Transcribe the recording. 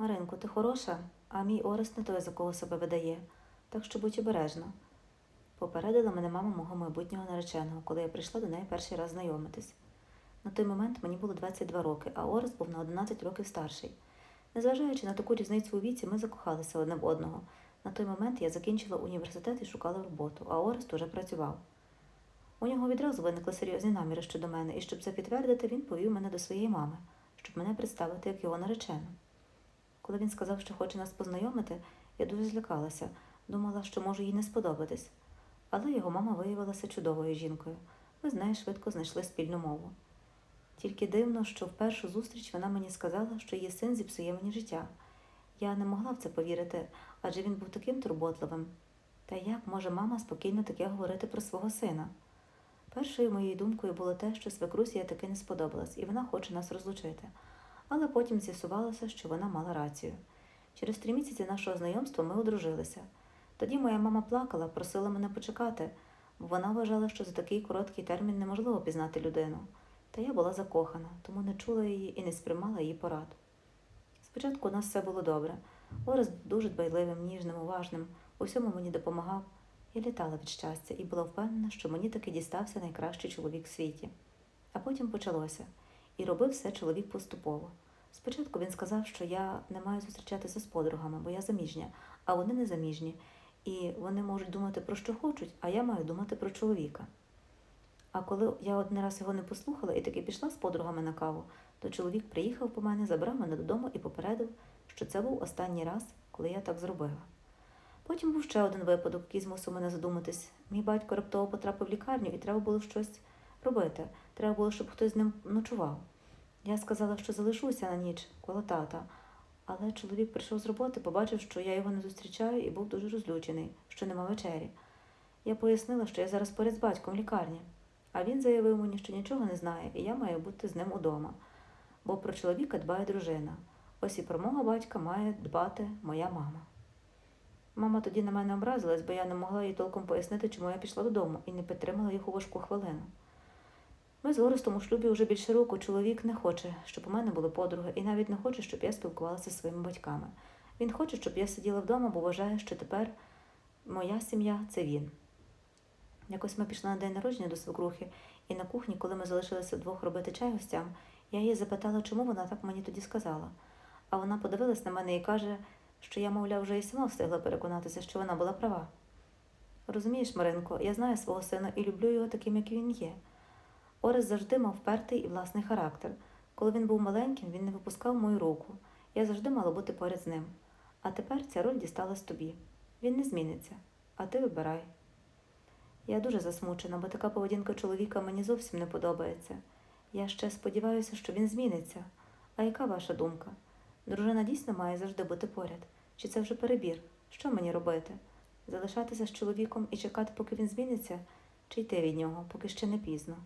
Маринко, ти хороша, а мій Орест не той, за кого себе видає, так що будь обережна. Попередила мене мама мого майбутнього нареченого, коли я прийшла до неї перший раз знайомитись. На той момент мені було 22 роки, а Орест був на 11 років старший. Незважаючи на таку різницю у віці, ми закохалися одне в одного. На той момент я закінчила університет і шукала роботу, а Орест уже працював. У нього відразу виникли серйозні наміри щодо мене, і щоб це підтвердити, він повів мене до своєї мами, щоб мене представити як його наречену. Коли він сказав, що хоче нас познайомити, я дуже злякалася, думала, що можу їй не сподобатись. Але його мама виявилася чудовою жінкою. Ми з нею швидко знайшли спільну мову. Тільки дивно, що в першу зустріч вона мені сказала, що її син зіпсує мені життя. Я не могла в це повірити, адже він був таким турботливим. Та як може мама спокійно таке говорити про свого сина? Першою моєю думкою було те, що свекрусі я таки не сподобалась, і вона хоче нас розлучити. Але потім з'ясувалося, що вона мала рацію. Через три місяці нашого знайомства ми одружилися. Тоді моя мама плакала, просила мене почекати, бо вона вважала, що за такий короткий термін неможливо пізнати людину. Та я була закохана, тому не чула її і не сприймала її порад. Спочатку у нас все було добре. Орес дуже дбайливим, ніжним, уважним, у всьому мені допомагав. Я літала від щастя і була впевнена, що мені таки дістався найкращий чоловік в світі. А потім почалося, і робив все чоловік поступово. Спочатку він сказав, що я не маю зустрічатися з подругами, бо я заміжня, а вони не заміжні, і вони можуть думати про що хочуть, а я маю думати про чоловіка. А коли я один раз його не послухала і таки пішла з подругами на каву, то чоловік приїхав по мене, забрав мене додому і попередив, що це був останній раз, коли я так зробила. Потім був ще один випадок, який змусив мене задуматись. Мій батько раптово потрапив в лікарню і треба було щось робити. Треба було, щоб хтось з ним ночував. Я сказала, що залишуся на ніч коло тата, але чоловік прийшов з роботи, побачив, що я його не зустрічаю, і був дуже розлючений, що нема вечері. Я пояснила, що я зараз поряд з батьком в лікарні, а він заявив мені, що нічого не знає, і я маю бути з ним удома, бо про чоловіка дбає дружина. Ось і про мого батька має дбати моя мама. Мама тоді на мене образилась, бо я не могла їй толком пояснити, чому я пішла додому і не підтримала їх у важку хвилину. Ми з Орестом у шлюбі вже більше року. Чоловік не хоче, щоб у мене були подруги, і навіть не хоче, щоб я спілкувалася зі своїми батьками. Він хоче, щоб я сиділа вдома, бо вважає, що тепер моя сім'я це він. Якось ми пішли на день народження до свекрухи, і на кухні, коли ми залишилися вдвох робити чай гостям, я її запитала, чому вона так мені тоді сказала. А вона подивилась на мене і каже, що я, мовляв, вже і сама встигла переконатися, що вона була права. Розумієш, Маринко, я знаю свого сина і люблю його таким, як він є. Орес завжди мав впертий і власний характер. Коли він був маленьким, він не випускав мою руку. Я завжди мала бути поряд з ним. А тепер ця роль дісталась тобі. Він не зміниться, а ти вибирай. Я дуже засмучена, бо така поведінка чоловіка мені зовсім не подобається. Я ще сподіваюся, що він зміниться. А яка ваша думка? Дружина дійсно має завжди бути поряд. Чи це вже перебір? Що мені робити? Залишатися з чоловіком і чекати, поки він зміниться, чи йти від нього, поки ще не пізно?